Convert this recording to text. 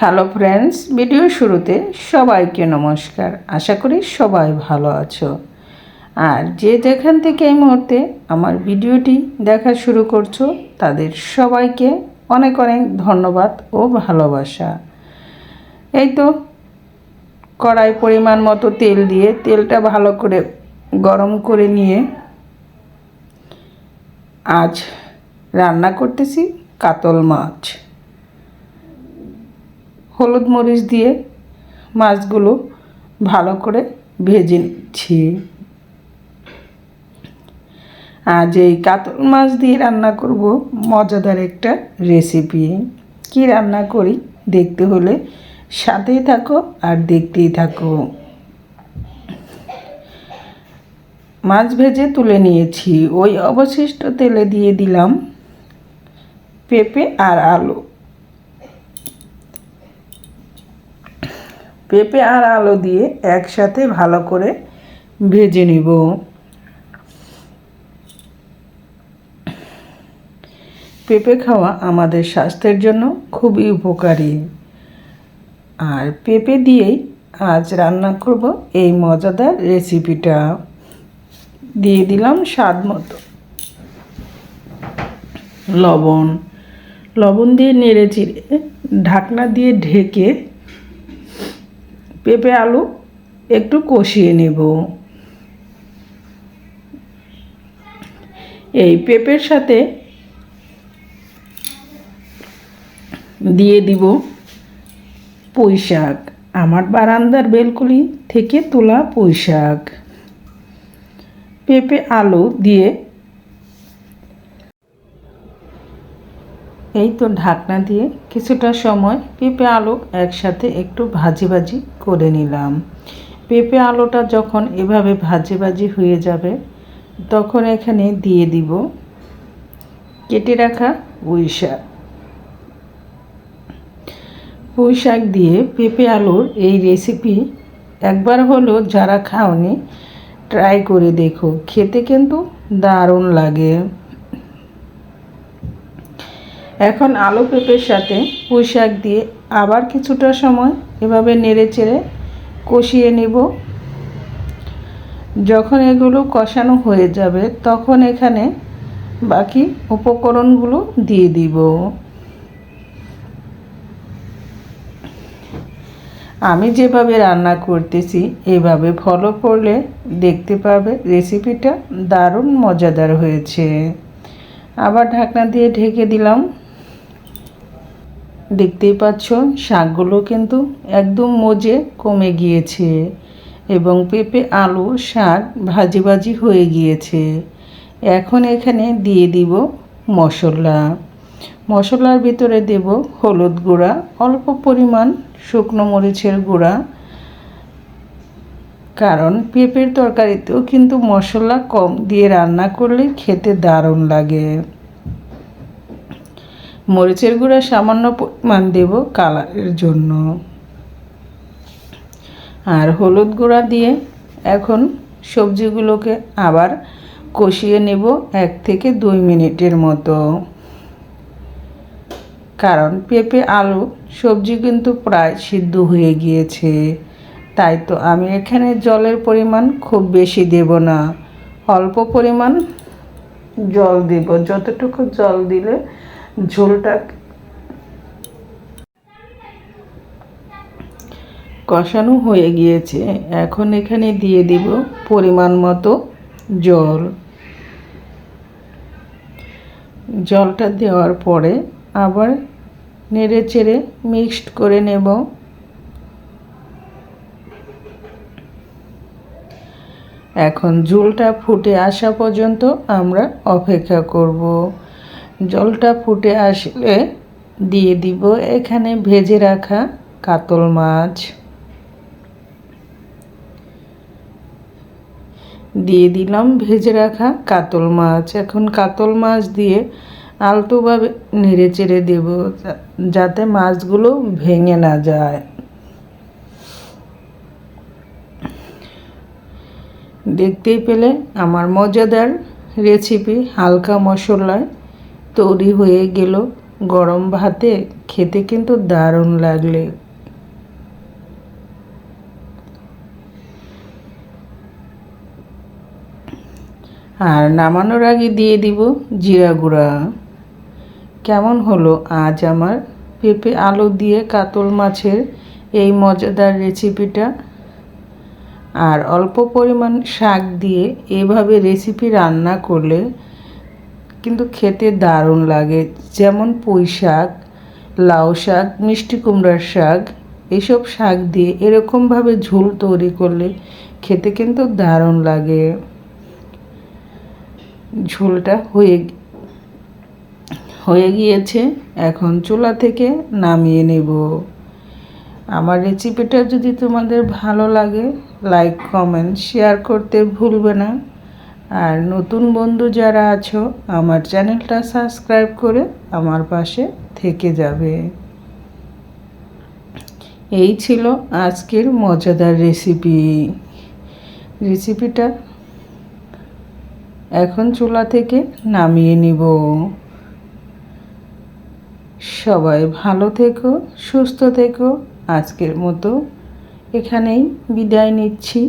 Hello friends video শুরুতে সবাইকে নমস্কার। আশা করি সবাই ভালো আছো। আর যে যেখান থেকে এই মুহূর্তে আমার ভিডিওটি দেখা শুরু করছ, তাদের সবাইকে অনেক অনেক ধন্যবাদ ও ভালোবাসা। এই তো, কড়াই পরিমাণ মতো তেল দিয়ে তেলটা ভালো করে গরম করে নিয়ে আজ রান্না করতেছি কাতল মাছ। হলুদ মরিচ দিয়ে মাছগুলো ভালো করে ভেজে নিচ্ছি। আজ এই কাতল মাছ দিয়ে রান্না করব মজাদার একটা রেসিপি কি রান্না করি দেখতে হলে সাথেই থাকো আর দেখতেই থাকো। মাছ ভেজে তুলে নিয়েছি। ওই অবশিষ্ট তেলে দিয়ে দিলাম পেঁপে আর আলু। পেঁপে আর আলু দিয়ে একসাথে ভালো করে ভেজে নিব। পেঁপে খাওয়া আমাদের স্বাস্থ্যের জন্য খুবই উপকারী। আর পেঁপে দিয়েই আজ রান্না করব এই মজাদার রেসিপিটা। দিয়ে দিলাম স্বাদ মতো লবণ। লবণ দিয়ে নেড়ে চিড়ে ঢাকনা দিয়ে ঢেকে পেঁপে, আলু একটু কষিয়ে নেব। এই পেঁপের সাথে দিয়ে দিব পুঁই শাক। আমার বারান্দার বেলকুলি থেকে তোলা পুঁই শাক। পেঁপে, আলু দিয়ে এই তো ঢাকনা দিয়ে কিছুটা সময় পেঁপে আলু একসাথে একটু ভাজি ভাজি করে নিলাম। পেঁপে আলুটা যখন এভাবে ভাজি ভাজি হয়ে যাবে, তখন এখানে দিয়ে দিব কেটে রাখা পুঁই শাক। পুঁই শাক দিয়ে পেঁপে আলুর এই রেসিপি একবার হলেও যারা খাওনি ট্রাই করে দেখো। খেতে কিন্তু দারুণ লাগে। এখন আলু পেঁপের সাথে পুঁই শাক দিয়ে আবার কিছুটা সময় এভাবে নেড়ে চেড়ে কষিয়ে নিব। যখন এগুলো কষানো হয়ে যাবে, তখন এখানে বাকি উপকরণগুলো দিয়ে দিব। আমি যেভাবে রান্না করতেছি, এভাবে ফলো করলে দেখতে পাবে রেসিপিটা দারুণ মজাদার হয়েছে। আবার ঢাকনা দিয়ে ঢেকে দিলাম দেখতেই পাচ্ছ, শাকগুলো কিন্তু একদম মজে কমে গিয়েছে এবং পেঁপে, আলু, শাক ভাজি ভাজি হয়ে গিয়েছে। এখন এখানে দিয়ে দিব মশলা। মশলার ভিতরে দেব হলুদ গুঁড়া, অল্প পরিমাণ শুকনো মরিচের গুঁড়া। কারণ পেঁপের তরকারিতেও কিন্তু মশলা কম দিয়ে রান্না করলে খেতে দারুণ লাগে। মরিচের গুঁড়া সামান্য পরিমাণ দেব কালারের জন্য। আর হলুদ গুঁড়া দিয়ে এখন সবজিগুলোকে আবার কষিয়ে নেব এক থেকে দুই মিনিটের মতো। কারণ পেঁপে, আলু, সবজি কিন্তু প্রায় সিদ্ধ হয়ে গিয়েছে। তাই তো আমি এখানে জলের পরিমাণ খুব বেশি দেব না। অল্প পরিমাণ জল দেব। যতটুকু জল দিলে ঝোলটা কষানো হয়ে গিয়েছে। এখন এখানে দিয়ে দিব পরিমাণ মতো জল। জলটা দেওয়ার পরে আবার নেড়ে চেড়ে মিক্সড করে নেব। এখন ঝোলটা ফুটে আসা পর্যন্ত আমরা অপেক্ষা করব। জলটা ফুটে আসলে দিয়ে দিব। এখানে ভেজে রাখা কাতল মাছ। দিয়ে দিলাম ভেজে রাখা কাতল মাছ। এখন কাতল মাছ দিয়ে আলতোভাবে নেড়ে চেড়ে দেব যাতে মাছগুলো ভেঙে না যায়। দেখতেই পেলে আমার মজাদার রেসিপি হালকা মশলায় তৈরি হয়ে গেল। গরম ভাতে খেতে কিন্তু দারুণ লাগলে। আর নামানোর আগে দিয়ে দিব জিরা গুঁড়া। কেমন হলো আজ আমার? পেঁপে আলু দিয়ে কাতল মাছের এই মজাদার রেসিপিটা। আর অল্প পরিমাণ শাক দিয়ে এভাবে রেসিপি রান্না করলে কিন্তু খেতে দারুণ লাগে। যেমন পুঁই শাক, লাউ শাক, মিষ্টি কুমড়ার শাক, এসব শাক দিয়ে এরকমভাবে ঝোল তৈরি করলে খেতে কিন্তু দারুণ লাগে। ঝোলটা হয়ে হয়ে গিয়েছে। এখন চুলা থেকে নামিয়ে নেব। আমার রেসিপিটা যদি তোমাদের ভালো লাগে, লাইক, কমেন্ট, শেয়ার করতে ভুলবে না। আর নতুন বন্ধু যারা আছো, আমার চ্যানেলটা সাবস্ক্রাইব করে আমার পাশে থেকে যাবে। এই ছিল আজকের মজাদার রেসিপি। রেসিপিটা এখন চুলা থেকে নামিয়ে নিব। সবাই ভালো থেকো, সুস্থ থেকো। আজকের মতো এখানেই বিদায় নিচ্ছি।